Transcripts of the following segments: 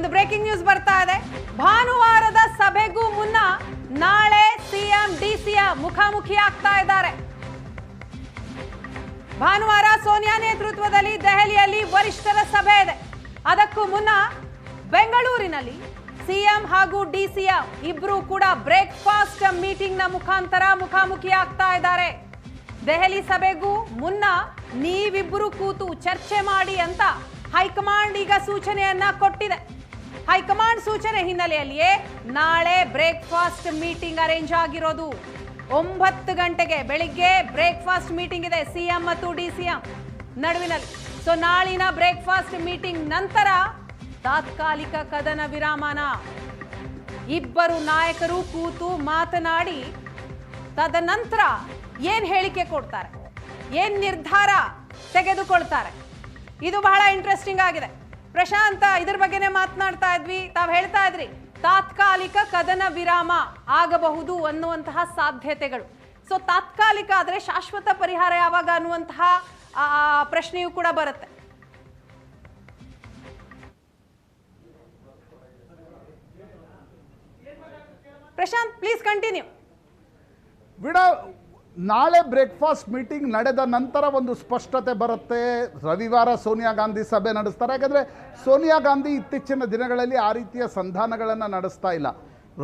ಒಂದು breaking news ಬರ್ತಾ ಇದೆ. ಭಾನುವಾರದ ಸಭೆಗೂ ಮುನ್ನ ನಾಳೆ ಸಿಎಂ, ಡಿಸಿಯ ಮುಖಾಮುಖಿ ಆಗ್ತಾ ಇದ್ದಾರೆ. ಭಾನುವಾರ ಸೋನಿಯಾ ನೇತೃತ್ವದಲ್ಲಿ ದೆಹಲಿಯಲ್ಲಿ ವರಿಷ್ಠರ ಸಭೆ ಇದೆ. ಅದಕ್ಕೂ ಮುನ್ನ ಬೆಂಗಳೂರಿನಲ್ಲಿ ಸಿಎಂ ಹಾಗೂ ಡಿಸಿಯ ಇಬ್ರು ಕೂಡ ಬ್ರೇಕ್ಫಾಸ್ಟ್ ಮೀಟಿಂಗ್ನ ಮುಖಾಂತರ ಮುಖಾಮುಖಿ ಆಗ್ತಾ ಇದ್ದಾರೆ. ದೆಹಲಿ ಸಭೆಗೂ ಮುನ್ನ ನೀವಿಬ್ಬರು ಕೂತು ಚರ್ಚೆ ಮಾಡಿ ಅಂತ ಹೈಕಮಾಂಡ್ ಈಗ ಸೂಚನೆಯನ್ನ ಕೊಟ್ಟಿದೆ. ಹೈಕಮಾಂಡ್ ಸೂಚನೆ ಹಿನ್ನೆಲೆಯಲ್ಲಿಯೇ ನಾಳೆ ಬ್ರೇಕ್ಫಾಸ್ಟ್ ಮೀಟಿಂಗ್ ಅರೇಂಜ್ ಆಗಿರೋದು. ಒಂಬತ್ತು ಗಂಟೆಗೆ ಬೆಳಿಗ್ಗೆ ಬ್ರೇಕ್ಫಾಸ್ಟ್ ಮೀಟಿಂಗ್ ಇದೆ, ಸಿಎಂ ಮತ್ತು ಡಿ ಸಿಎಂ ನಡುವಿನಲ್ಲಿ. ಸೊ ನಾಳಿನ ಬ್ರೇಕ್ಫಾಸ್ಟ್ ಮೀಟಿಂಗ್ ನಂತರ ತಾತ್ಕಾಲಿಕ ಕದನ ವಿರಾಮನ. ಇಬ್ಬರು ನಾಯಕರು ಕೂತು ಮಾತನಾಡಿ, ತದನಂತರ ಏನ್ ಹೇಳಿಕೆ ಕೊಡ್ತಾರೆ? ಏನ್ ನಿರ್ಧಾರ ತೆಗೆದುಕೊಳ್ತಾರೆ? ಇದು ಬಹಳ ಇಂಟ್ರೆಸ್ಟಿಂಗ್ ಆಗಿದೆ. ಪ್ರಶಾಂತ, ಇದ್ರ ಬಗ್ಗೆನೆ ಮಾತನಾಡ್ತಾ ಇದ್ವಿ. ತಾವ್ ಹೇಳ್ತಾ ಇದ್ರಿ, ತಾತ್ಕಾಲಿಕ ಕದನ ವಿರಾಮ ಆಗಬಹುದು ಅನ್ನುವಂತಹ ಸಾಧ್ಯತೆಗಳು. ಸೊ ತಾತ್ಕಾಲಿಕ ಆದ್ರೆ ಶಾಶ್ವತ ಪರಿಹಾರ ಯಾವಾಗ ಅನ್ನುವಂತಹ ಪ್ರಶ್ನೆಯು ಕೂಡ ಬರುತ್ತೆ. ಪ್ರಶಾಂತ್ ಪ್ಲೀಸ್ ಕಂಟಿನ್ಯೂ ನಾಳೆ ಬ್ರೇಕ್ಫಾಸ್ಟ್ ಮೀಟಿಂಗ್ ನಡೆದ ನಂತರ ಒಂದು ಸ್ಪಷ್ಟತೆ ಬರುತ್ತೆ. ರವಿವಾರ ಸೋನಿಯಾ ಗಾಂಧಿ ಸಭೆ ನಡೆಸ್ತಾರೆ. ಯಾಕಂದರೆ ಸೋನಿಯಾ ಗಾಂಧಿ ಇತ್ತೀಚಿನ ದಿನಗಳಲ್ಲಿ ಆ ರೀತಿಯ ಸಂಧಾನಗಳನ್ನು ನಡೆಸ್ತಾ ಇಲ್ಲ.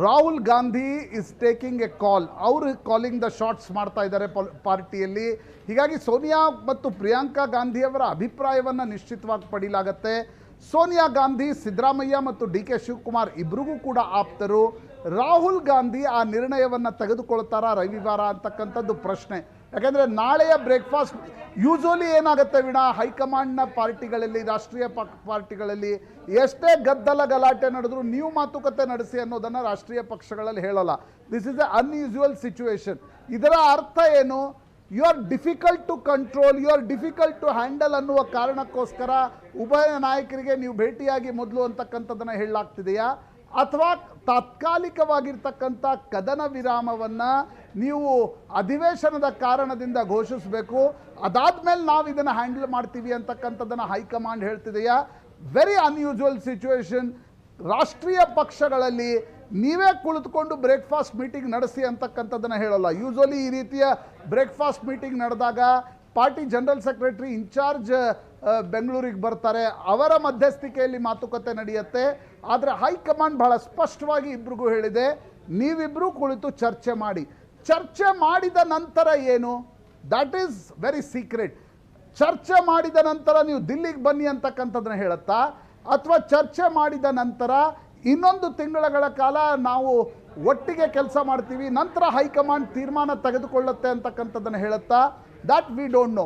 Rahul Gandhi is taking a call ಅವರು ಕಾಲಿಂಗ್ ದ ಶಾರ್ಟ್ಸ್ ಮಾಡ್ತಾ ಇದ್ದಾರೆ ಪಾರ್ಟಿಯಲ್ಲಿ. ಹೀಗಾಗಿ ಸೋನಿಯಾ ಮತ್ತು ಪ್ರಿಯಾಂಕಾ ಗಾಂಧಿಯವರ ಅಭಿಪ್ರಾಯವನ್ನು ನಿಶ್ಚಿತವಾಗಿ ಪಡೀಲಾಗತ್ತೆ. ಸೋನಿಯಾ ಗಾಂಧಿ, ಸಿದ್ದರಾಮಯ್ಯ ಮತ್ತು ಡಿ ಕೆ ಶಿವಕುಮಾರ್ ಇಬ್ಬರಿಗೂ ಕೂಡ ಆಪ್ತರು. ರಾಹುಲ್ ಗಾಂಧಿ ಆ ನಿರ್ಣಯವನ್ನು ತೆಗೆದುಕೊಳ್ತಾರಾ ರವಿವಾರ ಅಂತಕ್ಕಂಥದ್ದು ಪ್ರಶ್ನೆ. ಯಾಕೆಂದರೆ ನಾಳೆಯ ಬ್ರೇಕ್ಫಾಸ್ಟ್ ಯೂಶಲಿ ಏನಾಗುತ್ತೆ ವಿಣ? ಹೈಕಮಾಂಡ್ನ ಪಾರ್ಟಿಗಳಲ್ಲಿ, ರಾಷ್ಟ್ರೀಯ ಪಾರ್ಟಿಗಳಲ್ಲಿ ಎಷ್ಟೇ ಗದ್ದಲ ಗಲಾಟೆ ನಡೆದ್ರು ನೀವು ಮಾತುಕತೆ ನಡೆಸಿ ಅನ್ನೋದನ್ನು ರಾಷ್ಟ್ರೀಯ ಪಕ್ಷಗಳಲ್ಲಿ ಹೇಳಲ್ಲ. This is a unusual situation ಇದರ ಅರ್ಥ ಏನು? You are difficult to control you are difficult to handle ಅನ್ನುವ ಕಾರಣಕ್ಕೋಸ್ಕರ ಉಭಯ ನಾಯಕರಿಗೆ ನೀವು ಭೇಟಿಯಾಗಿ ಮೊದಲು ಅಂತಕ್ಕಂಥದ್ದನ್ನು ಹೇಳಲಾಗ್ತಿದೆಯಾ? ಅಥವಾ ತಾತ್ಕಾಲಿಕವಾಗಿರ್ತಕ್ಕಂಥ ಕದನ ವಿರಾಮವನ್ನು ನೀವು ಅಧಿವೇಶನದ ಕಾರಣದಿಂದ ಘೋಷಿಸಬೇಕು. ಅದಾದ್ಮೇಲೆ ನಾವು ಇದನ್ನು ಹ್ಯಾಂಡಲ್ ಮಾಡ್ತೀವಿ ಅಂತಕ್ಕಂಥದ್ದನ್ನು ಹೈಕಮಾಂಡ್ ಹೇಳ್ತಿದೆಯಾ? ವೆರಿ ಅನ್ಯೂಜುವಲ್ ಸಿಚುವೇಶನ್ ರಾಷ್ಟ್ರೀಯ ಪಕ್ಷಗಳಲ್ಲಿ ನೀವೇ ಕುಳಿತುಕೊಂಡು ಬ್ರೇಕ್ಫಾಸ್ಟ್ ಮೀಟಿಂಗ್ ನಡೆಸಿ ಅಂತಕ್ಕಂಥದ್ದನ್ನು ಹೇಳಲ್ಲ. ಯೂಶಲಿ ಈ ರೀತಿಯ ಬ್ರೇಕ್ಫಾಸ್ಟ್ ಮೀಟಿಂಗ್ ನಡೆದಾಗ party general secretary in charge ಬೆಂಗಳೂರಿಗೆ ಬರ್ತಾರೆ. ಅವರ ಮಧ್ಯಸ್ಥಿಕೆಯಲ್ಲಿ ಮಾತುಕತೆ ನಡೆಯುತ್ತೆ. ಆದರೆ ಹೈಕಮಾಂಡ್ ಬಹಳ ಸ್ಪಷ್ಟವಾಗಿ ಇಬ್ರಿಗೂ ಹೇಳಿದೆ ನೀವಿಬ್ಬರೂ ಕುಳಿತು ಚರ್ಚೆ ಮಾಡಿ. ಚರ್ಚೆ ಮಾಡಿದ ನಂತರ ಏನು? ದಟ್ ಈಸ್ ವೆರಿ ಸೀಕ್ರೆಟ್ ಚರ್ಚೆ ಮಾಡಿದ ನಂತರ ನೀವು ದಿಲ್ಲಿಗೆ ಬನ್ನಿ ಅಂತಕ್ಕಂಥದ್ದನ್ನ ಹೇಳುತ್ತಾ? ಅಥವಾ ಚರ್ಚೆ ಮಾಡಿದ ನಂತರ ಇನ್ನೊಂದು ತಿಂಗಳುಗಳ ಕಾಲ ನಾವು ಒಟ್ಟಿಗೆ ಕೆಲಸ ಮಾಡ್ತೀವಿ, ನಂತರ ಹೈಕಮಾಂಡ್ ತೀರ್ಮಾನ ತೆಗೆದುಕೊಳ್ಳುತ್ತೆ ಅಂತಕ್ಕಂಥದ್ದನ್ನು ಹೇಳುತ್ತಾ? That we don't no